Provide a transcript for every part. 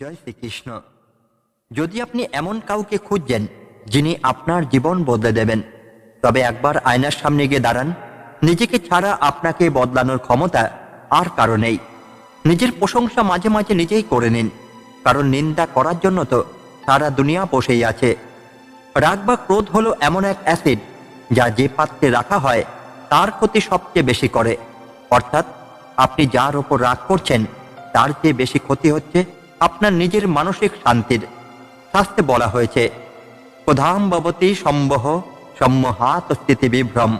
জয় শ্রীকৃষ্ণ। যদি আপনি এমন কাউকে খুঁজছেন, যিনি আপনার জীবন বদলে দেবেন, তবে একবার আয়নার সামনে গিয়ে দাঁড়ান। নিজেকে ছাড়া আপনাকে বদলানোর ক্ষমতা আর কারও নেই। নিজের প্রশংসা মাঝে মাঝে নিজেই করে নিন, কারণ নিন্দা করার জন্য তো সারা দুনিয়া বসেই আছে। রাগ বা ক্রোধ হলো এমন এক অ্যাসিড, যা যে পাত্রে রাখা হয়, তার ক্ষতি সবচেয়ে বেশি করে। অর্থাৎ আপনি যার ওপর রাগ করছেন, তার চেয়ে বেশি ক্ষতি হচ্ছে আপনার নিজের মানসিক শান্তির শাস্তে বলা হয়েছে। প্রধান ভবতী সম্বহ সম্মহাত স্থিতি বিভ্রম।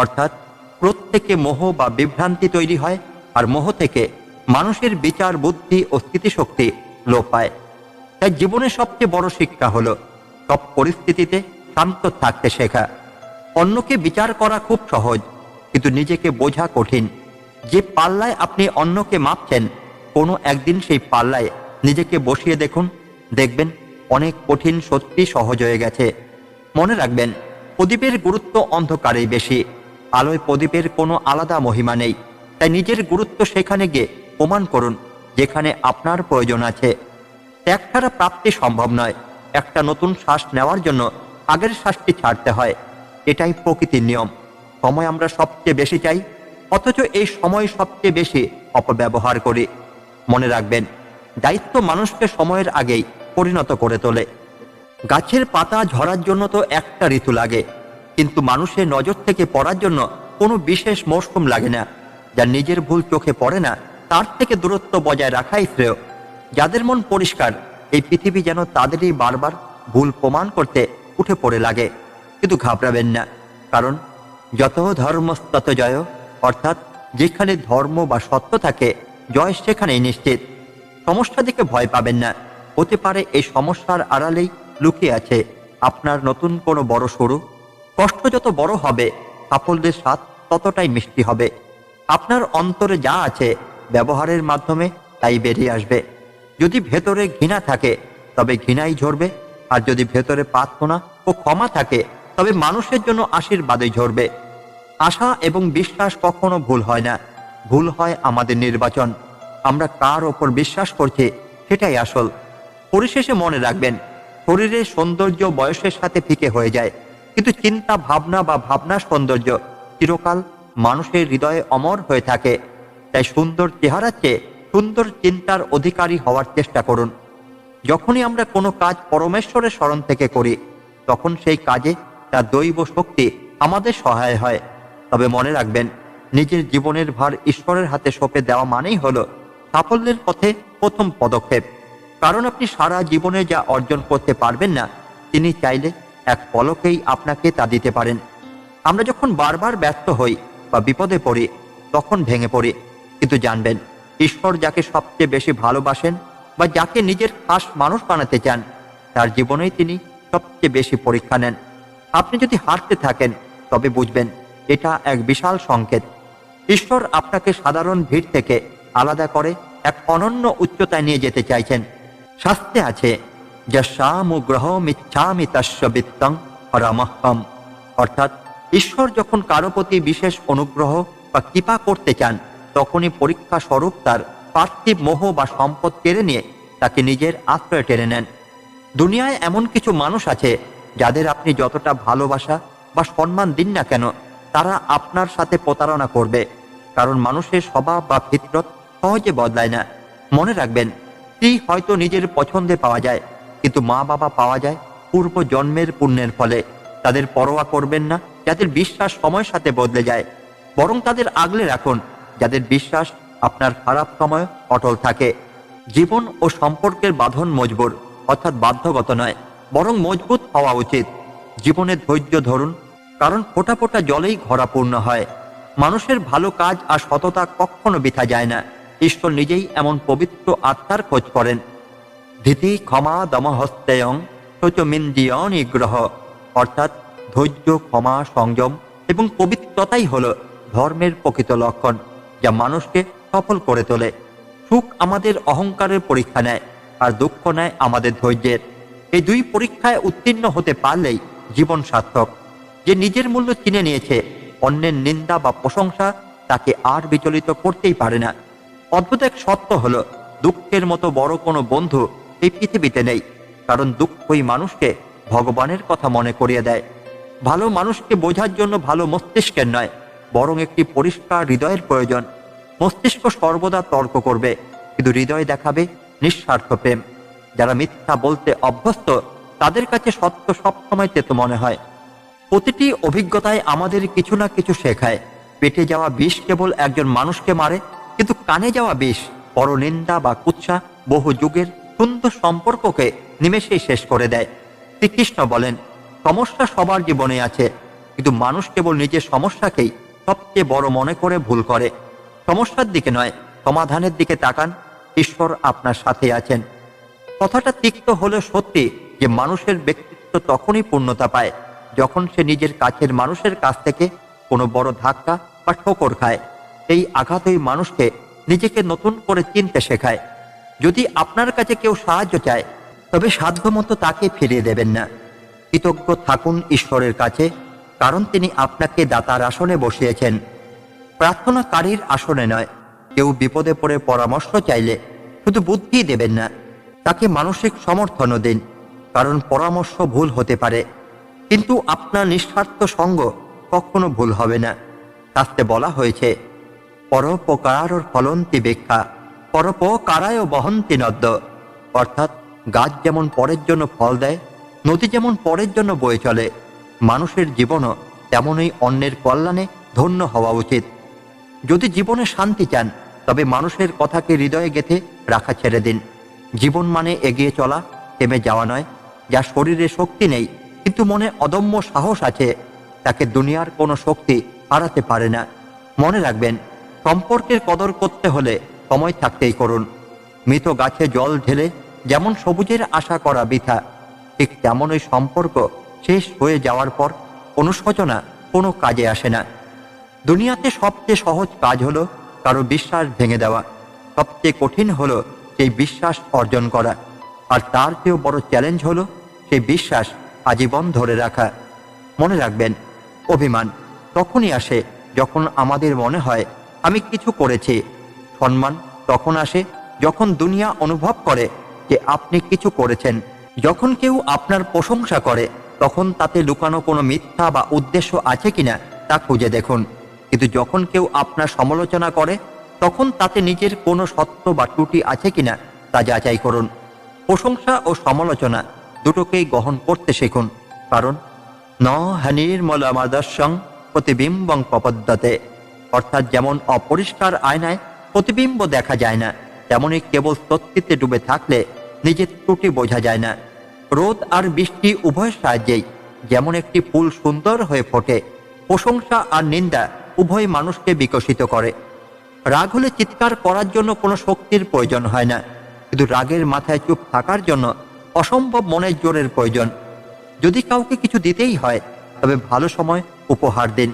অর্থাৎ প্রত্যেকে মোহ বা বিভ্রান্তি তৈরি হয় আর মোহ থেকে মানুষের বিচার, বুদ্ধি ও স্থিতিশক্তি লোপ পায়। তাই জীবনের সবচেয়ে বড় শিক্ষা হলো, সব পরিস্থিতিতে শান্ত থাকতে শেখা। অন্যকে বিচার করা খুব সহজ, কিন্তু নিজেকে বোঝা কঠিন। যে পাল্লায় আপনি অন্যকে মাপছেন, কোনো একদিন সেই পাল্লায় নিজেকে বসিয়ে দেখুন। দেখবেন অনেক কঠিন সত্যি সহজ হয়ে গেছে। মনে রাখবেন, প্রদীপের গুরুত্ব অন্ধকারেই বেশি। আলোয় প্রদীপের কোনো আলাদা মহিমা নেই। তাই নিজের গুরুত্ব সেখানে গিয়ে প্রমাণ করুন, যেখানে আপনার প্রয়োজন আছে। ত্যাগ ছাড়া প্রাপ্তি সম্ভব নয়। একটা নতুন শ্বাস নেওয়ার জন্য আগের শ্বাসটি ছাড়তে হয়। এটাই প্রকৃতির নিয়ম। সময় আমরা সবচেয়ে বেশি চাই, অথচ এই সময় সবচেয়ে বেশি অপব্যবহার করি। মনে রাখবেন দায়িত্ব মানুষকে সময়ের আগেই পরিণত করে তোলে। গাছের পাতা ঝরার জন্য তো একটা ঋতু লাগে, কিন্তু মানুষের নজর থেকে পড়ার জন্য কোনো বিশেষ মৌসুম লাগে না যার নিজের ভুল চোখে পড়ে না, তার থেকে দূরত্ব বজায় রাখাই শ্রেয়। যাদের মন পরিষ্কার, এই পৃথিবী যেন তাদেরই বারবার ভুল প্রমাণ করতে উঠে পড়ে লাগে, কিন্তু ঘাবড়াবেন না, কারণ যত ধর্মস্তত জয়, অর্থাৎ যেখানে ধর্ম বা সত্য থাকে, জয় সেখানেই নিশ্চিত। সমস্যা দিকে ভয় পাবেন না। হতে পারে এই সমস্যার আড়ালেই লুকিয়ে আছে আপনার নতুন কোনো বড় সরু। কষ্ট যত বড় হবে, সাফল্যের স্বাদ ততটাই মিষ্টি হবে। আপনার অন্তরে যা আছে ব্যবহারের মাধ্যমে তাই বেরিয়ে আসবে। যদি ভেতরে ঘৃণা থাকে, তবে ঘৃণাই ঝরবে। আর যদি ভেতরে প্রার্থনা ও ক্ষমা থাকে, তবে মানুষের জন্য আশীর্বাদে ঝরবে। আশা এবং বিশ্বাস কখনো ভুল হয় না। ভুল হয় আমাদের নির্বাচন। আমরা কার ওপর বিশ্বাস করছি, সেটাই আসল। পরিশেষে মনে রাখবেন শরীরের সৌন্দর্য বয়সের সাথে ফিকে হয়ে যায়, কিন্তু চিন্তা, ভাবনা বা ভাবনার সৌন্দর্য চিরকাল মানুষের হৃদয়ে অমর হয়ে থাকে। তাই সুন্দর চেহারার চেয়ে সুন্দর চিন্তার অধিকারী হওয়ার চেষ্টা করুন। যখনই আমরা কোনো কাজ পরমেশ্বরের স্মরণ থেকে করি, তখন সেই কাজে তার দৈব শক্তি আমাদের সহায় হয়। তবে মনে রাখবেন, নিজের জীবনের ভার ঈশ্বরের হাতে সঁপে দেওয়া মানেই হলো সাফল্যের পথে প্রথম পদক্ষেপ। কারণ আপনি সারা জীবনে যা অর্জন করতে পারবেন না, তিনি চাইলে এক পলকেই আপনাকে তা দিতে পারেন। আমরা যখন বারবার ব্যস্ত হই বা বিপদে পড়ি, তখন ভেঙে পড়ি। কিন্তু জানবেন, ঈশ্বর যাকে সবচেয়ে বেশি ভালোবাসেন বা যাকে নিজের খাস মানুষ বানাতে চান, তার জীবনেই তিনি সবচেয়ে বেশি পরীক্ষা নেন। আপনি যদি হারতে থাকেন, তবে বুঝবেন, এটা এক বিশাল সংকেত। ঈশ্বর আপনাকে সাধারণ ভিড় থেকে আলাদা করে এক অনন্য উচ্চতায় নিয়ে যেতে চাইছেন। শাস্ত্রে আছে। যা সামগ্রহ মিচ্ছামি তস্য বিত্তং অর্থাৎ ঈশ্বর যখন কারও প্রতি বিশেষ অনুগ্রহ বা কৃপা করতে চান, তখনই পরীক্ষা স্বরূপ তার পার্থিব মোহ বা সম্পদ কেড়ে নিয়ে তাকে নিজের আশ্রয় টেনে নেন। দুনিয়ায় এমন কিছু মানুষ আছে যাদের আপনি যতটা ভালোবাসা বা সম্মান দিন না কেন, তারা আপনার সাথে প্রতারণা করবে। কারণ মানুষের স্বভাব বা ফিতরত সহজে বদলায় না। মনে রাখবেন, স্ত্রী হয়তো নিজের পছন্দে পাওয়া যায়, কিন্তু মা বাবা পাওয়া যায় পূর্ব জন্মের পুণ্যের ফলে। তাদের পরোয়া করবেন না, যাদের বিশ্বাস সময়ের সাথে বদলে যায়। বরং তাদের আগলে রাখুন, যাদের বিশ্বাস আপনার খারাপ সময় অটল থাকে। জীবন ও সম্পর্কের বাঁধন মজবুর অর্থাৎ বাধ্যগত নয়, বরং মজবুত হওয়া উচিত। জীবনে ধৈর্য ধরুন, কারণ ফোটা ফোটা জলেই ঘরা পূর্ণ হয়। মানুষের ভালো কাজ আর সততা কখনো বিথা যায় না। ঈশ্বর নিজেই এমন পবিত্র আত্মার খোঁজ করেন। ধীতি ক্ষমা দমহস্তেয়ং শোচমিন্দ্রিয় নিগ্রহ অর্থাৎ ধৈর্য, ক্ষমা, সংযম এবং পবিত্রতাই হল ধর্মের প্রকৃত লক্ষণ, যা মানুষকে সফল করে তোলে। সুখ আমাদের অহংকারের পরীক্ষা নেয়, আর দুঃখ নেয় আমাদের ধৈর্যের। এই দুই পরীক্ষায় উত্তীর্ণ হতে পারলেই জীবন সার্থক। যে নিজের মূল্য চিনে নিয়েছে, অন্যের নিন্দা বা প্রশংসা তাকে আর বিচলিত করতেই পারে না। অদ্ভুত এক সত্য হলো, দুঃখের মতো বড় কোনো বন্ধু এই পৃথিবীতে নেই, কারণ দুঃখই মানুষকে ভগবানের কথা মনে করিয়ে দেয়। ভালো মানুষকে বোঝার জন্য ভালো মস্তিষ্কের নয়, বরং একটি পরিষ্কার হৃদয়ের প্রয়োজন। মস্তিষ্ক সর্বদা তর্ক করবে, কিন্তু হৃদয় দেখাবে নিঃস্বার্থ প্রেম। যারা মিথ্যা বলতে অভ্যস্ত, তাদের কাছে সত্য সবসময় তেতো মনে হয়। প্রতিটি অভিজ্ঞতায় আমাদের কিছু না কিছু শেখায়। পেটে যাওয়া বিষ কেবল একজন মানুষকে মারে কিন্তু কানে যাওয়া বিষ, পরনিন্দা বা কুৎসা বহু যুগের সুন্দর সম্পর্ককে নিমেষেই শেষ করে দেয়। শ্রীকৃষ্ণ বলেন, সমস্যা সবার জীবনে আছে, কিন্তু মানুষ কেবল নিজের সমস্যাকেই সবচেয়ে বড় মনে করে ভুল করে। সমস্যার দিকে নয়, সমাধানের দিকে তাকান, ঈশ্বর আপনার সাথে আছেন। কথাটা তিক্ত হলে সত্যি যে মানুষের ব্যক্তিত্ব তখনই পূর্ণতা পায়, যখন সে নিজের কাছের মানুষের কাছ থেকে কোনো বড় ধাক্কা বা ঠোকর খায়। এই আঘাতই মানুষকে নিজেকে নতুন করে চিনতে শেখায়। যদি আপনার কাছে কেউ সাহায্য চায়, তবে সাধ্যমতো তাকে ফিরিয়ে দেবেন না। কৃতজ্ঞ থাকুন ঈশ্বরের কাছে, কারণ তিনি আপনাকে দাতার আসনে বসিয়েছেন। প্রার্থনাকারীর আসনে নয়, কেউ বিপদে পড়ে পরামর্শ চাইলে শুধু বুদ্ধি দেবেন না, তাকে মানসিক সমর্থনও দিন, কারণ পরামর্শ ভুল হতে পারে। কিন্তু আপনার নিঃস্বার্থ সঙ্গ কখনো ভুল হবে না। শাস্তে বলা হয়েছে পরোপকার ফলন্তি বেক্ষা পরোপকারায় বহন্তি নদ্য। অর্থাৎ গাছ যেমন পরের জন্য ফল দেয়, নদী যেমন পরের জন্য বয়ে চলে, মানুষের জীবনও তেমনই অন্যের কল্যাণে ধন্য হওয়া উচিত। যদি জীবনে শান্তি চান, তবে মানুষের কথাকে হৃদয়ে গেথে রাখা ছেড়ে দিন। জীবন মানে এগিয়ে চলা, থেমে যাওয়া নয় যার শরীরে শক্তি নেই, কিন্তু মনে অদম্য সাহস আছে, তাকে দুনিয়ার কোনো শক্তি হারাতে পারে না। মনে রাখবেন সম্পর্কের কদর করতে হলে সময় থাকতেই করুন। মৃত গাছে জল ঢেলে যেমন সবুজের আশা করা বৃথা, ঠিক তেমনই সম্পর্ক শেষ হয়ে যাওয়ার পর অনুশোচনা কোনো কাজে আসে না। দুনিয়াতে সবচেয়ে সহজ কাজ হলো কারও বিশ্বাস ভেঙে দেওয়া। সবচেয়ে কঠিন হলো সেই বিশ্বাস অর্জন করা। আর তার চেয়েও বড় চ্যালেঞ্জ হলো সেই বিশ্বাস আজীবন ধরে রাখা। মনে রাখবেন, অভিমান তখনই আসে যখন আমাদের মনে হয় আমি কিছু করেছি। সম্মান তখন আসে যখন দুনিয়া অনুভব করে যে আপনি কিছু করেছেন। যখন কেউ আপনার প্রশংসা করে, তখন তাতে লুকানো কোনো মিথ্যা বা উদ্দেশ্য আছে কিনা তা খুঁজে দেখুন। কিন্তু যখন কেউ আপনার সমালোচনা করে, তখন তাতে নিজের কোনো সত্য বা ত্রুটি আছে কিনা তা যাচাই করুন। প্রশংসা ও সমালোচনা দুটোকেই গ্রহণ করতে শিখুন। কারণ, ন হানির্মল আমাদর্শং প্রতিবিম্বং প্রপদ্যতে। অর্থাৎ যেমন অপরিষ্কার আয়নায় প্রতিবিম্ব দেখা যায় না তেমনই কেবল সত্যিতে ডুবে থাকলে নিজের ত্রুটি বোঝা যায় না। রোদ আর বৃষ্টি উভয় সাহায্যেই যেমন একটি ফুল সুন্দর হয়ে ফোটে, প্রশংসা আর নিন্দা উভয় মানুষকে বিকশিত করে। রাগ হলে চিৎকার করার জন্য কোনো শক্তির প্রয়োজন হয় না, কিন্তু রাগের মাথায় চুপ থাকার জন্য অসম্ভব মনের জোরের প্রয়োজন। যদি কাউকে কিছু দিতেই হয়, তবে ভালো সময় উপহার দিন।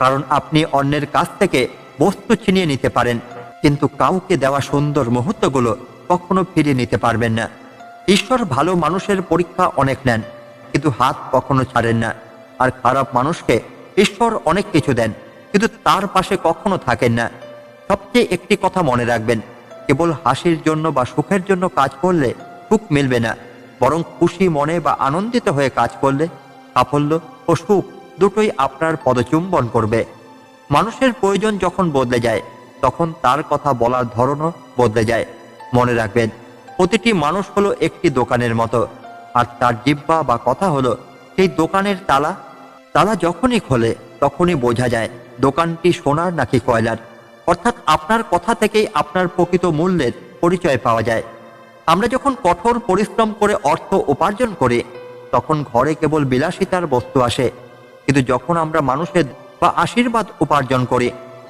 কারণ আপনি অন্যের কাছ থেকে বস্তু ছিনিয়ে নিতে পারেন, কিন্তু কাউকে দেওয়া সুন্দর মুহূর্তগুলো কখনো ফিরিয়ে নিতে পারবেন না। ঈশ্বর ভালো মানুষের পরীক্ষা অনেক নেন, কিন্তু হাত কখনো ছাড়েন না। আর খারাপ মানুষকে ঈশ্বর অনেক কিছু দেন, কিন্তু তার পাশে কখনো থাকেন না। সবচেয়ে একটি কথা মনে রাখবেন, কেবল হাসির জন্য বা সুখের জন্য কাজ করলে সুখ মিলবে না, বরং খুশি মনে বা আনন্দিত হয়ে কাজ করলে সাফল্য ও সুখ দুটোই আপনার পদচুম্বন করবে। মানুষের প্রয়োজন যখন বদলে যায়, তখন তার কথা বলার ধরনও বদলে যায়। মনে রাখবেন, প্রতিটি মানুষ হলো একটি দোকানের মতো, আর তার জিব্বা বা কথা হলো সেই দোকানের তালা। তালা যখনই খোলে, তখনই বোঝা যায়, দোকানটি সোনার নাকি কয়লার। অর্থাৎ আপনার কথা থেকেই আপনার প্রকৃত মূল্যের পরিচয় পাওয়া যায়। আমরা যখন কঠোর পরিশ্রম করে অর্থ উপার্জন করি, তখন ঘরে কেবল বিলাসিতার বস্তু আসে কিন্তু যখন আমরা মানুষের বা আশীর্বাদ উপার্জন করি,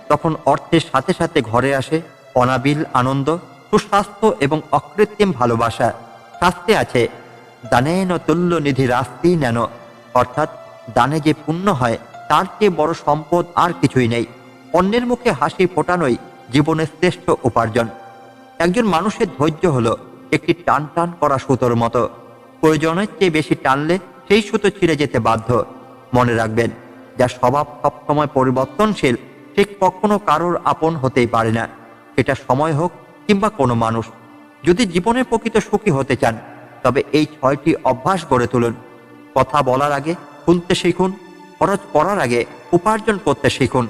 তখন অর্থের সাথে সাথে ঘরে আসে অনাবিল আনন্দ, সুস্বাস্থ্য এবং অকৃত্রিম ভালোবাসা। শাস্তে আছে, দানেন তুল্য নিধি রাস্তি নেন। অর্থাৎ দানে যে পুণ্য হয়, তার চেয়ে বড় সম্পদ আর কিছুই নেই। অন্যের মুখে হাসি ফোটানোই জীবনের শ্রেষ্ঠ উপার্জন। একজন মানুষের ধৈর্য হলো একটি টান টান করা সুতোর মতো। প্রয়োজনের চেয়ে বেশি টানলে সেই সুতো ছিঁড়ে যেতে বাধ্য। মনে রাখবেন, যা স্বভাব সবসময় পরিবর্তনশীল সে কখনো কারোর আপন হতেই পারে না। সেটা সময় হোক কিংবা কোনো মানুষ। যদি জীবনে প্রকৃত সুখী হতে চান, তবে এই ছয়টি অভ্যাস গড়ে তুলুন। কথা বলার আগে শুনতে শিখুন, খরচ করার আগে উপার্জন করতে শিখুন,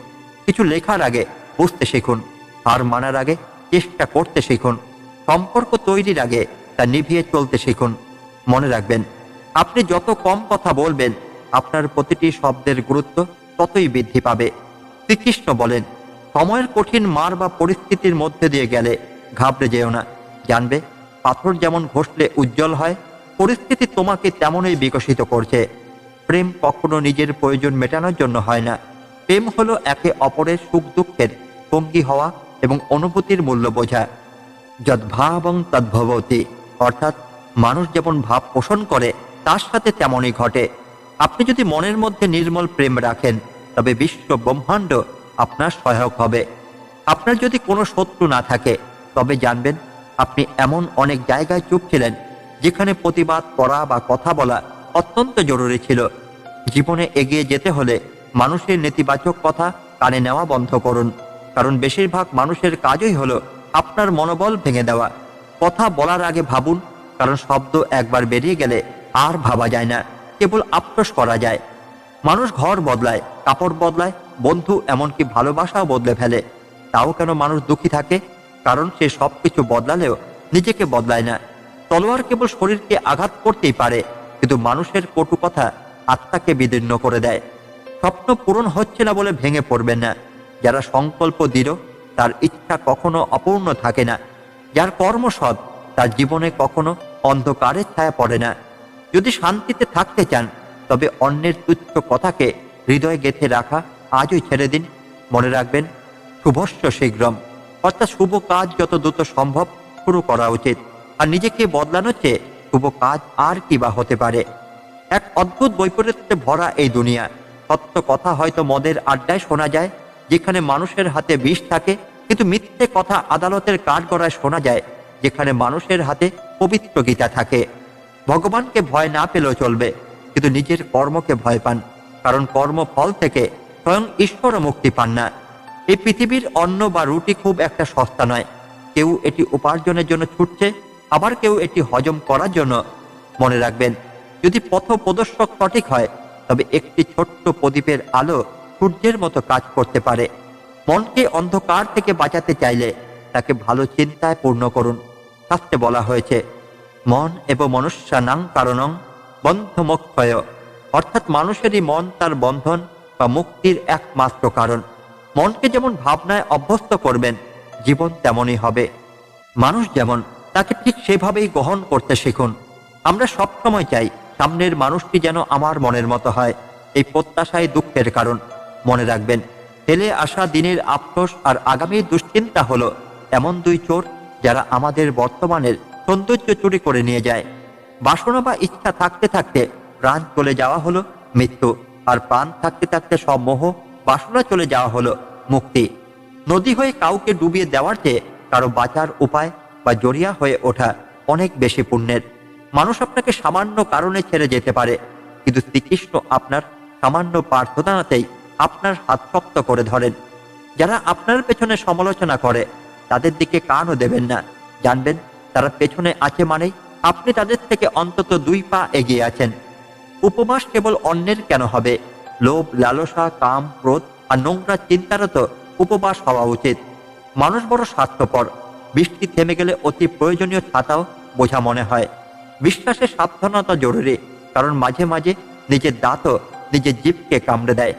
কিছু লেখার আগে বুঝতে শিখুন, হার মানার আগে চেষ্টা করতে শিখুন, সম্পর্ক তৈরির আগে তা নিভিয়ে চলতে শিখুন। মনে রাখবেন, আপনি যত কম কথা বলবেন আপনার প্রতিটি শব্দের গুরুত্ব ততই বৃদ্ধি পাবে। শ্রীকৃষ্ণ বলেন, সময়ের কঠিন মার বা পরিস্থিতির মধ্যে দিয়ে গেলে ঘাবড়ে যেও না। জানবে, পাথর যেমন ঘষলে উজ্জ্বল হয়, পরিস্থিতি তোমাকে তেমনই বিকশিত করছে। প্রেম কখনো নিজের প্রয়োজন মেটানোর জন্য হয় না। প্রেম হলো একে অপরের সুখ দুঃখের সঙ্গী হওয়া এবং অনুভূতির মূল্য বোঝা। যদ্ভাবং তদ্ভবতী, অর্থাৎ মানুষ যেমন ভাব পোষণ করে, তার সাথে তেমনই ঘটে। আপনি যদি মনের মধ্যে নির্মল প্রেম রাখেন, তবে বিশ্ব ব্রহ্মাণ্ড আপনার সহায়ক হবে। আপনার যদি কোনো শত্রু না থাকে, তবে জানবেন, আপনি এমন অনেক জায়গায় চুপ ছিলেন, যেখানে প্রতিবাদ করা বা কথা বলা অত্যন্ত জরুরি ছিল। জীবনে এগিয়ে যেতে হলে মানুষের নেতিবাচক কথা কানে নেওয়া বন্ধ করুন, কারণ বেশিরভাগ মানুষের কাজই হলো আপনার মনোবল ভেঙে দেওয়া। কথা বলার আগে ভাবুন, কারণ শব্দ একবার বেরিয়ে গেলে আর ভাবা যায় না। কেবল আফসোস করা যায়। মানুষ ঘর বদলায়, কাপড় বদলায়, বন্ধু এমনকি ভালোবাসাও বদলে ফেলে। তাও কেন মানুষ দুঃখী থাকে? কারণ সে সবকিছু বদলালেও নিজেকে বদলায় না। তলোয়ার কেবল শরীরকে আঘাত করতেই পারে, কিন্তু মানুষের কটু কথা আত্মাকে বিদীর্ণ করে দেয়। স্বপ্ন পূরণ হচ্ছে না বলে ভেঙে পড়বেন না। যারা সংকল্প দৃঢ়, তার ইচ্ছা কখনো অপূর্ণ থাকে না। যার কর্ম সৎ তার জীবনে কখনো অন্ধকারের ছায়া পড়ে না। যদি শান্তিতে থাকতে চান, তবে অন্যের তুচ্ছ কথাকে হৃদয়ে গেঁথে রাখা আজই ছেড়ে দিন। মনে রাখবেন, শুভস্য শীঘ্রম। অর্থাৎ শুভ কাজ যত দ্রুত সম্ভব শুরু করা উচিত। আর নিজেকে বদলানোর চেয়ে শুভ কাজ আর কি বা হতে পারে। এক অদ্ভুত বৈপরীত্যে ভরা এই দুনিয়া। সত্য কথা হয়তো মদের আড্ডায় শোনা যায়, যেখানে মানুষের হাতে বিষ থাকে, কিন্তু মিথ্যে কথা আদালতের কাঠ গড়ায় শোনা যায়, যেখানে মানুষের হাতে পবিত্র গীতা থাকে। ভগবানকে ভয় না পেলেও চলবে, কিন্তু নিজের কর্মকে ভয় পান, কারণ কর্মফল থেকে স্বয়ং ঈশ্বরও মুক্তি পান না। এই পৃথিবীর অন্ন বা রুটি খুব একটা সস্তা নয়। কেউ এটি উপার্জনের জন্য ছুটছে, আবার কেউ এটি হজম করার জন্য মনে রাখবেন। যদি পথ প্রদর্শক সঠিক হয়, তবে একটি ছোট্ট প্রদীপের আলো সূর্যের মতো কাজ করতে পারে। মনকে অন্ধকার থেকে বাঁচাতে চাইলে তাকে ভালো চিন্তায় পূর্ণ করুন, শাস্ত্রে বলা হয়েছে। মন এবং মনুষ্যানাং কারণং বন্ধমোক্ষয় অর্থাৎ মানুষেরই মন তার বন্ধন বা মুক্তির একমাত্র কারণ। মনকে যেমন ভাবনায় অভ্যস্ত করবেন, জীবন তেমনই হবে। মানুষ যেমন তাকে ঠিক সেভাবেই গ্রহণ করতে শিখুন। আমরা সবসময় চাই সামনের মানুষটি যেন আমার মনের মতো হয়। এই প্রত্যাশায় দুঃখের কারণ। মনে রাখবেন, ফেলে আসা দিনের আফসোস আর আগামী দুশ্চিন্তা হলো এমন দুই চোর যারা আমাদের বর্তমানের সৌন্দর্য চুরি করে নিয়ে যায়। বাসনা বা ইচ্ছা থাকতে থাকতে প্রাণ চলে যাওয়া হলো মৃত্যু, আর প্রাণ থাকতে থাকতে সব মোহ বাসনা চলে যাওয়া হলো মুক্তি। নদী হয়ে কাউকে ডুবিয়ে দেওয়ার চেয়ে কারও বাঁচার উপায় বা জড়িয়া হয়ে ওঠা অনেক বেশি পুণ্যের। মানুষ আপনাকে সামান্য কারণে ছেড়ে যেতে পারে, কিন্তু শ্রীকৃষ্ণ আপনার সামান্য প্রার্থনাতেই আপনার হাত শক্ত করে ধরেন। যারা আপনার পেছনে সমালোচনা করে, তাদের দিকে কানও দেবেন না। জানবেন তারা পেছনে আছে মানেই আপনি তাদের থেকে অন্তত দুই পা এগিয়ে আছেন। উপবাস কেবল অন্যের কেন হবে? লোভ, লালসা, কাম, ক্রোধ আর নোংরা চিন্তারও তো উপবাস হওয়া উচিত। মানুষ বড় স্বার্থপর। বৃষ্টি থেমে গেলে অতি প্রয়োজনীয় ছাতাও বোঝা মনে হয়। বিশ্বাসের সাবধানতা জরুরি, কারণ মাঝে মাঝে নিজের দাঁতও নিজের জীবকে কামড়ে দেয়।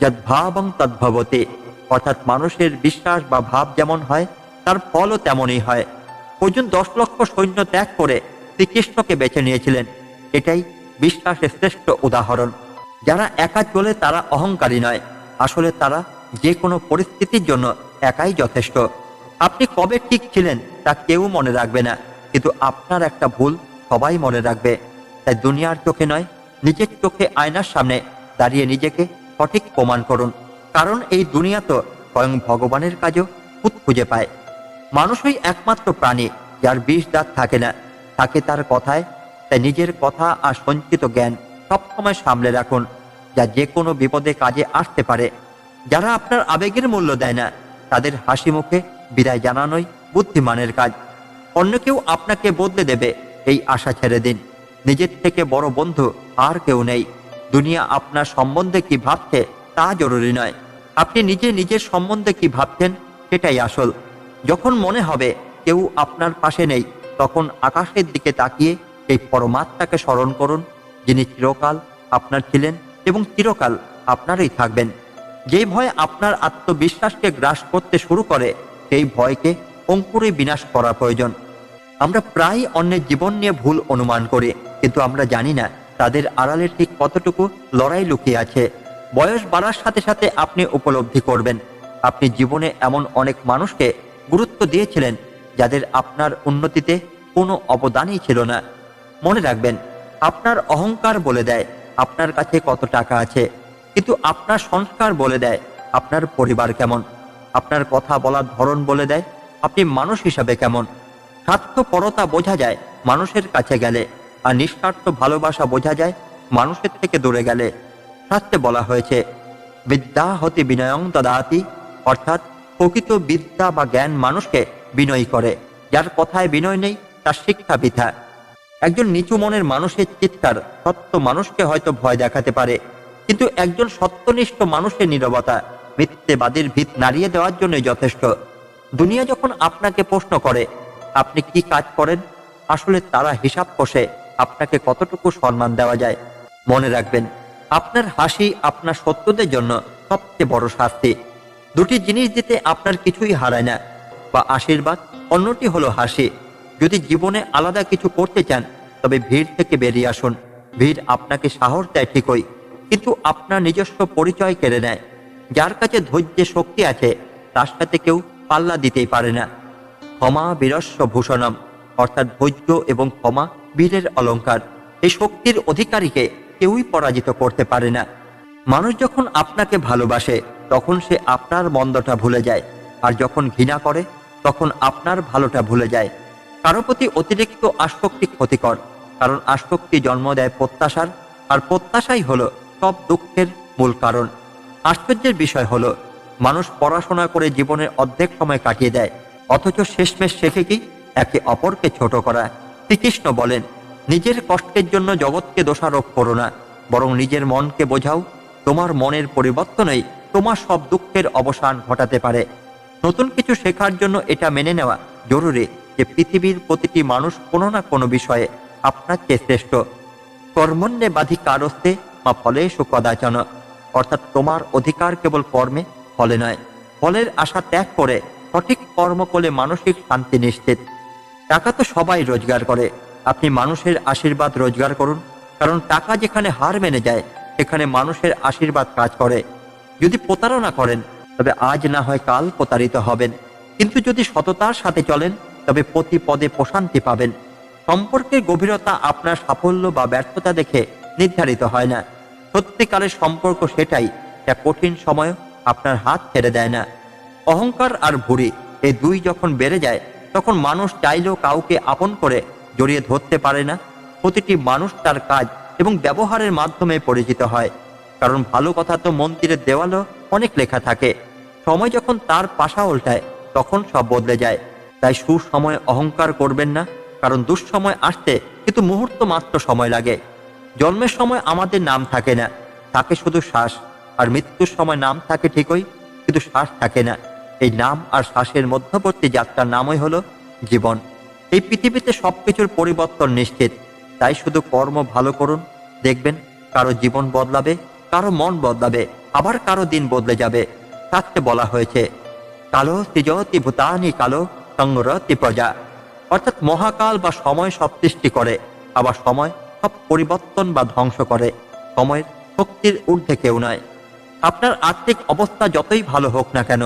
যদ্ভাবং তদ্ভবতে, অর্থাৎ মানুষের বিশ্বাস বা ভাব যেমন হয়, তার ফলও তেমনই হয়। অর্জুন দশ লক্ষ সৈন্য ত্যাগ করে শ্রীকৃষ্ণকে বেছে নিয়েছিলেন। এটাই বিশ্বাসের শ্রেষ্ঠ উদাহরণ। যারা একা চলে তারা অহংকারী নয়। আসলে তারা যে কোনো পরিস্থিতির জন্য একাই যথেষ্ট। আপনি কবে ঠিক ছিলেন তা কেউ মনে রাখবে না। কিন্তু আপনার একটা ভুল সবাই মনে রাখবে। তাই দুনিয়ার চোখে নয়, নিজের চোখে আয়নার সামনে দাঁড়িয়ে নিজেকে সঠিক প্রমাণ করুন। কারণ এই দুনিয়া তো স্বয়ং ভগবানের কাজও খুঁত খুঁজে পায়। মানুষই একমাত্র প্রাণী, যার বিষ দাঁত থাকে না। থাকে তার কথায়, তাই নিজের কথা আর সঞ্চিত জ্ঞান সবসময় সামলে রাখুন, যা যে কোনো বিপদে কাজে আসতে পারে। যারা আপনার আবেগের মূল্য দেয় না, তাদের হাসি মুখে বিদায় জানানোই বুদ্ধিমানের কাজ। অন্য কেউ আপনাকে বদলে দেবে, এই আশা ছেড়ে দিন। নিজের থেকে বড় বন্ধু আর কেউ নেই। দুনিয়া আপনার সম্বন্ধে কি ভাবছে, তা জরুরি নয়। আপনি নিজে নিজের সম্বন্ধে কি ভাবছেন, সেটাই আসল। যখন মনে হবে কেউ আপনার পাশে নেই, তখন আকাশের দিকে তাকিয়ে এই পরমাত্মাকে স্মরণ করুন, যিনি চিরকাল আপনার ছিলেন এবং চিরকাল আপনারই থাকবেন। যেই ভয় আপনার আত্মবিশ্বাসকে গ্রাস করতে শুরু করে, সেই ভয়কে অঙ্কুরে বিনাশ করা প্রয়োজন। আমরা প্রায় অন্যের জীবন নিয়ে ভুল অনুমান করি, কিন্তু আমরা জানি না তাদের আড়ালে ঠিক কতটুকু লড়াই লুকিয়ে আছে। বয়স বাড়ার সাথে সাথে আপনি উপলব্ধি করবেন। আপনি জীবনে এমন অনেক মানুষকে গুরুত্ব দিয়েছিলেন, যাদের আপনার উন্নতিতে কোনো অবদানই ছিল না। মনে রাখবেন, আপনার অহংকার বলে দেয় আপনার কাছে কত টাকা আছে, কিন্তু আপনার সংস্কার বলে দেয় আপনার পরিবার কেমন। আপনার কথা বলার ধরন বলে দেয় আপনি মানুষ হিসাবে কেমন। স্বার্থপরতা বোঝা যায় মানুষের কাছে গেলে, আর নিঃস্বার্থ ভালোবাসা বোঝা যায় মানুষের থেকে দূরে গেলে। শাস্ত্রে বলা হয়েছে বিদ্যা হতে বিনয়ং দদাতি অর্থাৎ প্রকৃত বিদ্যা বা জ্ঞান মানুষকে বিনয়ী করে। যার কথায় বিনয় নেই, তার শিক্ষা বৃথা। একজন নিচু মনের মানুষের চিৎকার সত্য মানুষকে হয়তো ভয় দেখাতে পারে, কিন্তু একজন সত্যনিষ্ঠ মানুষের নীরবতা মিথ্যেবাদীর ভিত নাড়িয়ে দেওয়ার জন্য যথেষ্ট। দুনিয়া যখন আপনাকে প্রশ্ন করে, আপনি কি কাজ করেন? আসলে তারা হিসাব কষে আপনাকে কতটুকু সম্মান দেওয়া যায়। মনে রাখবেন, আপনার হাসি আপনার সত্যদের জন্য সবচেয়ে বড় শাস্তি। দুটি জিনিস দিতে আপনার কিছুই হারায় না, বা আশীর্বাদ, অন্যটি হলো হাসি। যদি জীবনে আলাদা কিছু করতে চান, তবে ভিড় থেকে বেরিয়ে আসুন। ভিড় আপনাকে সাহস দেয় ঠিকই, কিন্তু আপনার নিজস্ব পরিচয় কেড়ে নেয়। যার কাছে ধৈর্যের শক্তি আছে, তার সাথে কেউ পাল্লা দিতেই পারে না। ক্ষমা বীরস্ব ভূষণম, অর্থাৎ ধৈর্য এবং ক্ষমা বীরের অলংকার এই শক্তির অধিকারীকে কেউই পরাজিত করতে পারে না। মানুষ যখন আপনাকে ভালোবাসে তখন সে আপনার মন্দটা ভুলে যায়। আর যখন ঘৃণা করে, তখন আপনার ভালোটা ভুলে যায়। কারও প্রতি অতিরিক্ত আসক্তি ক্ষতিকর, কারণ আসক্তি জন্ম দেয় প্রত্যাশার, আর প্রত্যাশাই হলো সব দুঃখের মূল কারণ। আশ্চর্যের বিষয় হলো, মানুষ পড়াশোনা করে জীবনের অর্ধেক সময় কাটিয়ে দেয়, অথচ শেষমেশ শেখে কি একে অপরকে ছোট করা। শ্রীকৃষ্ণ বলেন, নিজের কষ্টের জন্য জগৎকে দোষারোপ করো না, বরং নিজের মনকে বোঝাও, তোমার মনের পরিবর্তনই তোমার সব দুঃখের অবসান ঘটাতে পারে। নতুন কিছু শেখার জন্য এটা মেনে নেওয়া জরুরি যে পৃথিবীর প্রতিটি মানুষ কোনো না কোনো বিষয়ে আপনার চেয়ে শ্রেষ্ঠ। কর্মণ্যে বাধি কারস্তে বা ফলে সুকদাচন। অর্থাৎ তোমার অধিকার কেবল কর্মে, ফলে নয়। ফলের আশা ত্যাগ করে সঠিক কর্ম করলে মানসিক শান্তি নিশ্চিত। টাকা তো সবাই রোজগার করে। আপনি মানুষের আশীর্বাদ রোজগার করুন। কারণ টাকা যেখানে হার মেনে যায়, সেখানে মানুষের আশীর্বাদ কাজ করে। যদি প্রতারণা করেন, তবে আজ না হয় কাল প্রতারিত হবেন। কিন্তু যদি সততার সাথে চলেন, তবে প্রতি পদে প্রশান্তি পাবেন। সম্পর্কের গভীরতা আপনার সাফল্য বা ব্যর্থতা দেখে নির্ধারিত হয় না। সত্যিকারের সম্পর্ক সেটাই যা কঠিন সময় আপনার হাত ছেড়ে দেয় না। অহংকার আর ভুঁড়ি এই দুই যখন বেড়ে যায়, তখন মানুষ চাইলেও কাউকে আপন করে জড়িয়ে ধরতে পারে না। প্রতিটি মানুষ তার কাজ এবং ব্যবহারের মাধ্যমে পরিচিত হয়। কারণ ভালো কথা তো মন্দিরের দেওয়ালও অনেক লেখা থাকে। সময় যখন তার পাশা উল্টায়, তখন সব বদলে যায়। তাই সুসময় অহংকার করবেন না, কারণ দুঃসময় আসতে কিন্তু মুহূর্ত মাত্র সময় লাগে। জন্মের সময় আমাদের নাম থাকে না, থাকে শুধু শ্বাস। আর মৃত্যুর সময় নাম থাকে ঠিকই, কিন্তু শ্বাস থাকে না। এই নাম আর শ্বাসের মধ্যবর্তী যাত্রার নামই হলো জীবন। এই পৃথিবীতে সবকিছুর পরিবর্তন নিশ্চিত। তাই শুধু কর্ম ভালো করুন, দেখবেন কারও জীবন বদলাবে কারও মন বদলাবে, আবার কারও দিন বদলে যাবে। থাকতে বলা হয়েছে, কালো সৃজতি ভূতানি কালো সংরতি প্রজা। অর্থাৎ মহাকাল বা সময় সব সৃষ্টি করে, আবার সময় সব পরিবর্তন বা ধ্বংস করে। সময়ের শক্তির ঊর্ধ্বে কেউ নয়। আপনার আর্থিক অবস্থা যতই ভালো হোক না কেন,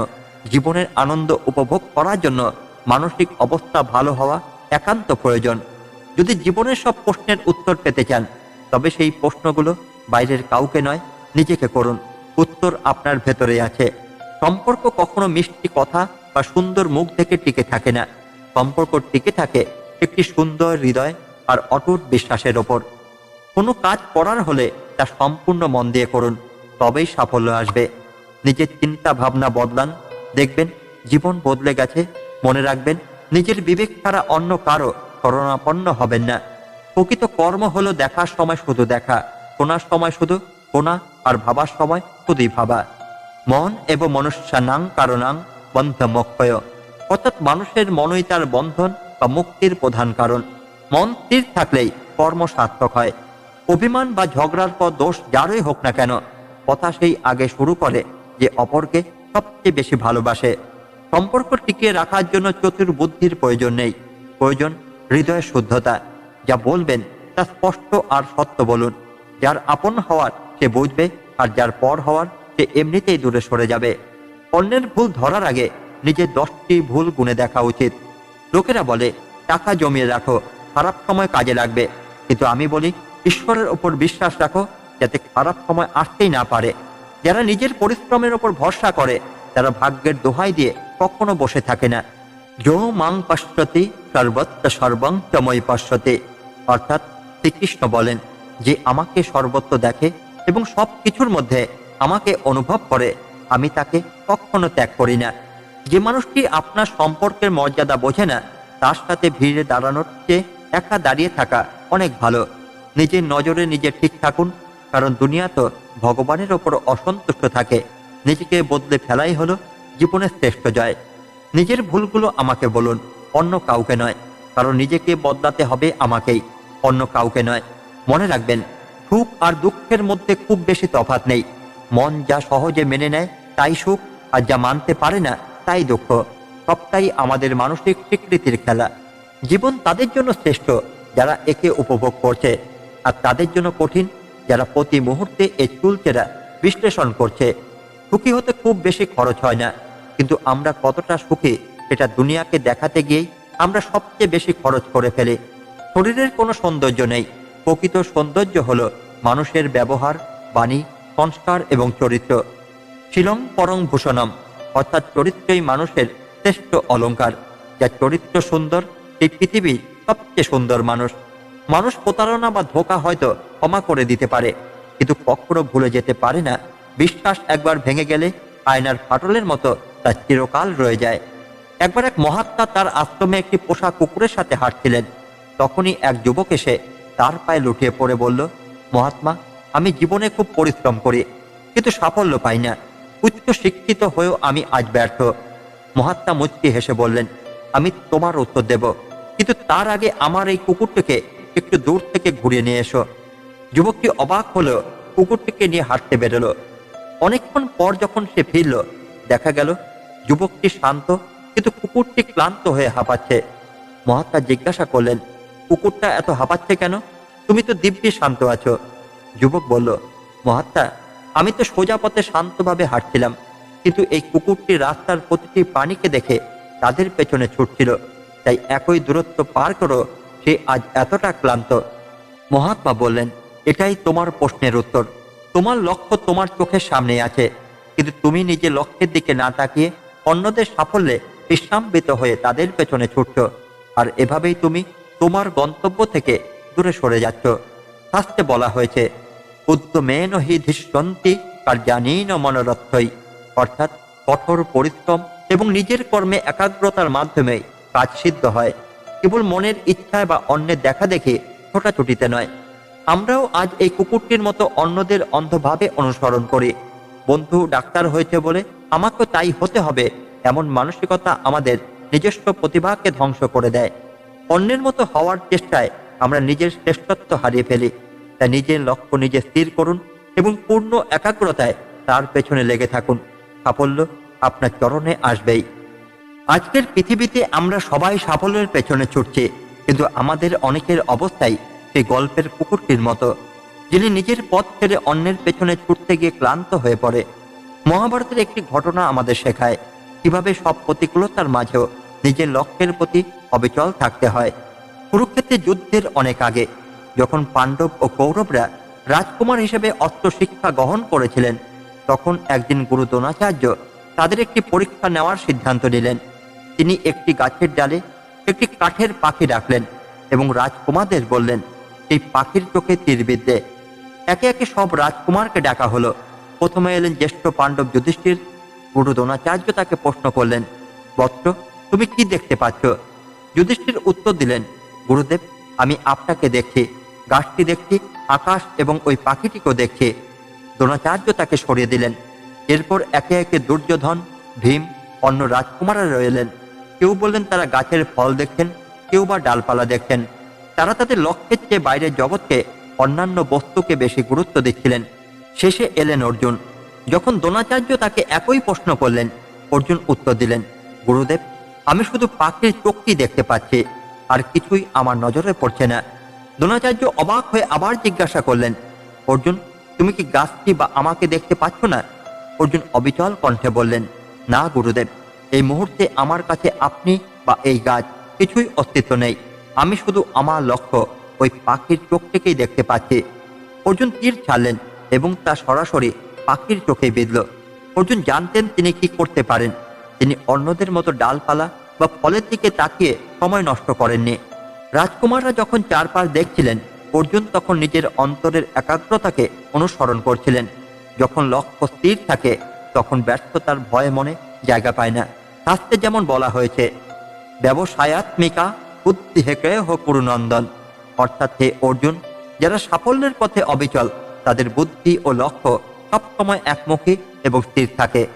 জীবনের আনন্দ উপভোগ করার জন্য মানসিক অবস্থা ভালো হওয়া একান্ত প্রয়োজন। যদি জীবনের সব প্রশ্নের উত্তর পেতে চান, তবে সেই প্রশ্নগুলো বাইরের কাউকে নয় নিজেকে করুন। উত্তর আপনার ভেতরে আছে। সম্পর্ক কখনো মিষ্টি কথা বা সুন্দর মুখ থেকে টিকে থাকে না। সম্পর্ক টিকে থাকে একটি সুন্দর হৃদয় আর অটুট বিশ্বাসের ওপর। কোনো কাজ করার হলে তা সম্পূর্ণ মন দিয়ে করুন, তবেই সাফল্য আসবে। নিজের চিন্তা ভাবনা বদলান, দেখবেন জীবন বদলে গেছে, মনে রাখবেন নিজের বিবেক ছাড়া অন্য কারও শরণাপন্ন হবেন না। প্রকৃত কর্ম হলো দেখার সময় শুধু দেখা, শোনার সময় শুধু শোনা আর ভাবার সময় শুধুই ভাবা। মন এবং মনুষ্যানাং কারণাং বন্ধ মোক্ষয় অর্থাৎ মানুষের মনই তার বন্ধন বা মুক্তির প্রধান কারণ। মন স্থির থাকলেই কর্ম সার্থক হয়। অভিমান বা ঝগড়ার পর দোষ যারই হোক না কেন, কথা সেই আগে শুরু করে যে অপরকে সবচেয়ে বেশি ভালোবাসে। সম্পর্ক টিকিয়ে রাখার জন্য চতুর বুদ্ধির প্রয়োজন নেই। প্রয়োজন হৃদয়ের শুদ্ধতা, যা বলবেন তা স্পষ্ট আর সত্য বলুন। যার আপন হওয়ার সে বুঝবে আর যার পর হওয়ার সে এমনিতেই দূরে সরে যাবে। অন্যের ভুল ধরার আগে নিজের দশটি ভুল গুণে দেখা উচিত। লোকেরা বলে, টাকা জমিয়ে রাখো, খারাপ সময় কাজে লাগবে। কিন্তু আমি বলি, ঈশ্বরের ওপর বিশ্বাস রাখো, যাতে খারাপ সময় আসতেই না পারে। যারা নিজের পরিশ্রমের ওপর ভরসা করে, তারা ভাগ্যের দোহাই দিয়ে কখনো বসে থাকে না। যো মাং পাশ্বতে সর্বত্র সর্বং চময় অর্থাৎ শ্রীকৃষ্ণ বলেন, যে আমাকে সর্বত্র দেখে এবং সব কিছুর মধ্যে আমাকে অনুভব করে, আমি তাকে কখনো ত্যাগ করি না। যে মানুষটি আপনার সম্পর্কের মর্যাদা বোঝে না, তার সাথে ভিড়ে দাঁড়ানোর চেয়ে একা দাঁড়িয়ে থাকা অনেক ভালো। নিজের নজরে নিজে ঠিক থাকুন, কারণ দুনিয়া তো ভগবানের ওপর অসন্তুষ্ট থাকে। নিজেকে বদলে ফেলাই হলো জীবনের শ্রেষ্ঠ জয়। নিজের ভুলগুলো আমাকে বলুন, অন্য কাউকে নয়, কারণ নিজেকে বদলাতে হবে আমাকেই, অন্য কাউকে নয়। মনে রাখবেন সুখ আর দুঃখের মধ্যে খুব বেশি তফাৎ নেই। মন যা সহজে মেনে নেয়, তাই সুখ, আর যা মানতে পারে না, তাই দুঃখ। সবটাই আমাদের মানসিক স্বীকৃতির খেলা। জীবন তাদের জন্য শ্রেষ্ঠ, যারা একে উপভোগ করছে। আর তাদের জন্য কঠিন, যারা প্রতি মুহূর্তে এই চুলচেরা বিশ্লেষণ করছে। সুখী হতে খুব বেশি খরচ হয় না। কিন্তু আমরা কতটা সুখী, সেটা দুনিয়াকে দেখাতে গিয়েই আমরা সবচেয়ে বেশি খরচ করে ফেলি। শরীরের কোনো সৌন্দর্য নেই। প্রকৃত সৌন্দর্য হল মানুষের ব্যবহার, বাণী, সংস্কার এবং চরিত্র। শিলং পরং ভূষণম, অর্থাৎ চরিত্রই মানুষের শ্রেষ্ঠ অলংকার যার চরিত্র সুন্দর, সেই পৃথিবীর সবচেয়ে সুন্দর মানুষ। মানুষ প্রতারণা বা ধোকা হয়তো ক্ষমা করে দিতে পারে, কিন্তু কখনো ভুলে যেতে পারে না। বিশ্বাস একবার ভেঙে গেলে আয়নার ফাটলের মতো তা চিরকাল রয়ে যায়। একবার এক মহাত্মা তার আশ্রমে একটি পোষা কুকুরের সাথে হাঁটছিলেন। তখনই এক যুবক এসে তার পায়ে লুটিয়ে পড়ে বলল, মহাত্মা, আমি জীবনে খুব পরিশ্রম করি, কিন্তু সাফল্য পাই না। উচ্চ শিক্ষিত হয়েও আমি আজ ব্যর্থ। মহাত্মা মুচকি হেসে বললেন, আমি তোমার উত্তর দেব, কিন্তু তার আগে আমার এই কুকুরটিকে একটু দূর থেকে ঘুরিয়ে নিয়ে এসো। যুবকটি অবাক হলো, কুকুরটিকে নিয়ে হাঁটতে বেরোলো। অনেকক্ষণ পর যখন সে ফিরল, দেখা গেল, যুবকটি শান্ত, কিন্তু কুকুরটি ক্লান্ত হয়ে হাঁপাচ্ছে। মহাত্মা জিজ্ঞাসা করলেন কুকুরটা এত হাঁপাচ্ছে কেন? তুমি তো দিব্যি শান্ত আছো। যুবক বলল, মহাত্মা, আমি তো সোজা পথে শান্তভাবে হাঁটছিলাম, কিন্তু এই কুকুরটি রাস্তার প্রতিটি প্রাণীকে দেখে তাদের পেছনে ছুটছিল। তাই একই দূরত্ব পার করো, সে আজ এতটা ক্লান্ত। মহাত্মা বললেন, এটাই তোমার প্রশ্নের উত্তর। তোমার লক্ষ্য তোমার চোখের সামনে আছে, কিন্তু তুমি নিজে লক্ষ্যের দিকে না তাকিয়ে অন্যদের সাফল্যে বিশ্রামবিত হয়ে তাদের পেছনে ছুটছ। আর এভাবেই তুমি তোমার গন্তব্য থেকে দূরে সরে যাচ্ছ। শাস্ত্রে বলা হয়েছে, উদ্যমেন হি ধিষ্যন্তি কার্যানীন মনোরথই অর্থাৎ কঠোর পরিশ্রম এবং নিজের কর্মে একাগ্রতার মাধ্যমে কাজ সিদ্ধ হয়। কেবল মনের ইচ্ছায় বা অন্যের দেখা দেখে ছোটাছুটিতে নয়। আমরাও আজ এই কুকুরটির মতো অন্যদের অন্ধভাবে অনুসরণ করি। বন্ধু, ডাক্তার হয়েছে বলে আমাকে তাই হতে হবে। এমন মানসিকতা আমাদের নিজস্ব প্রতিভাকে ধ্বংস করে দেয়। অন্যের মতো হওয়ার চেষ্টায় আমরা নিজের শ্রেষ্ঠত্ব হারিয়ে ফেলি। তাই নিজের লক্ষ্য নিজে স্থির করুন এবং পূর্ণ একাগ্রতায় তার পেছনে লেগে থাকুন। সাফল্য আপনার চরণে আসবেই। আজকের পৃথিবীতে আমরা সবাই সাফল্যের পেছনে ছুটছি, কিন্তু আমাদের অনেকের অবস্থাই সেই গল্পের কুকুরটির মতো, যিনি নিজের পথ ছেড়ে অন্যের পেছনে ছুটতে গিয়ে ক্লান্ত হয়ে পড়ে। মহাভারতের একটি ঘটনা আমাদের শেখায়, কীভাবে সব প্রতিকূলতার মাঝেও নিজের লক্ষ্যের প্রতি অবিচল থাকতে হয়। কুরুক্ষেত্রের যুদ্ধের অনেক আগে, যখন পাণ্ডব ও কৌরবরা রাজকুমার হিসেবে অস্ত্র শিক্ষা গ্রহণ করেছিলেন, তখন একদিন গুরু দ্রোণাচার্য তাদের একটি পরীক্ষা নেওয়ার সিদ্ধান্ত নিলেন। তিনি একটি গাছের ডালে একটি কাঠের পাখি রাখলেন এবং রাজকুমারদের বললেন, এই পাখির চোখে তীরবিদ্যে একে একে সব রাজকুমারকে ডাকা হলো। প্রথমে এলেন জ্যেষ্ঠ পাণ্ডব যুধিষ্ঠির। গুরু দ্রোণাচার্য তাকে প্রশ্ন করলেন, বৎস তুমি কি দেখতে পাচ্ছ? যুধিষ্ঠির উত্তর দিলেন, গুরুদেব, আমি আপনাকে দেখছি গাছটি দেখছি আকাশ এবং ওই পাখিটিকেও দেখছি দ্রোণাচার্য তাকে সরিয়ে দিলেন। এরপর একে একে দুর্যোধন, ভীম, অন্য রাজকুমাররা রইলেন। কেউ বললেন, তারা গাছের ফল দেখছেন কেউ বা ডালপালা দেখছেন তারা তাদের লক্ষ্যের চেয়ে বাইরের জগৎকে, অন্যান্য বস্তুকে বেশি গুরুত্ব দিচ্ছিলেন। শেষে এলেন অর্জুন। যখন দ্রোণাচার্য তাকে একই প্রশ্ন করলেন, অর্জুন উত্তর দিলেন, গুরুদেব আমি শুধু পাখির চোখটি দেখতে পাচ্ছি, আর কিছুই আমার নজরে পড়ছে না। দ্রোণাচার্য অবাক হয়ে আবার জিজ্ঞাসা করলেন, অর্জুন, তুমি কি গাছটি বা আমাকে দেখতে পাচ্ছ না? অর্জুন অবিচল কণ্ঠে বললেন, না গুরুদেব, এই মুহূর্তে আমার কাছে আপনি বা এই গাছ কিছুই অস্তিত্ব নেই। আমি শুধু আমার লক্ষ্য, ওই পাখির চোখটিকেই দেখতে পাচ্ছি। অর্জুন তীর ছাড়লেন এবং তা সরাসরি পাখির চোখে বিঁধল। অর্জুন জানতেন তিনি কি করতে পারেন। তিনি অন্যদের মতো ডালপালা বা ফলের দিকে তাকিয়ে সময় নষ্ট করেননি। রাজকুমাররা যখন চারপাশ দেখছিলেন, অর্জুন তখন নিজের অন্তরের একাগ্রতাকে অনুসরণ করছিলেন। যখন লক্ষ্য স্থির থাকে, তখন ব্যর্থতার ভয়ে মনে জায়গা পায় না। শাস্ত্রে যেমন বলা হয়েছে, ব্যবসায়াত্মিকা বুদ্ধি হেকে হো কুরুনন্দন অর্থাৎ হে অর্জুন, যারা সাফল্যের পথে অবিচল, তাদের বুদ্ধি ও লক্ষ্য সবসময় একমুখী এবং স্থির থাকে।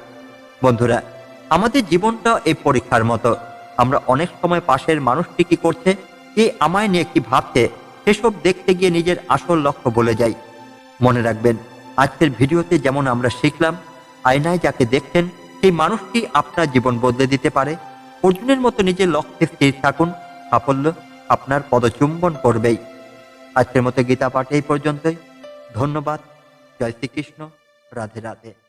বন্ধুরা আমাদের জীবনটা এই পরীক্ষার মতো। আমরা অনেক সময় পাশের মানুষটি কি করছে, কে আমায় নিয়ে কি ভাবছে, সেসব দেখতে গিয়ে নিজের আসল লক্ষ্য বলে যাই। মনে রাখবেন, আজকের ভিডিওতে যেমন আমরা শিখলাম, আয়নায় যাকে দেখছেন, সেই মানুষটি আপনার জীবন বদলে দিতে পারে? অর্জুনের মতো নিজের লক্ষ্যে স্থির থাকুন, সাফল্য আপনার পদচুম্বন করবেই। আজকের মতো গীতা পাঠ এই পর্যন্তই। ধন্যবাদ। জয় শ্রীকৃষ্ণ। রাধে রাধে।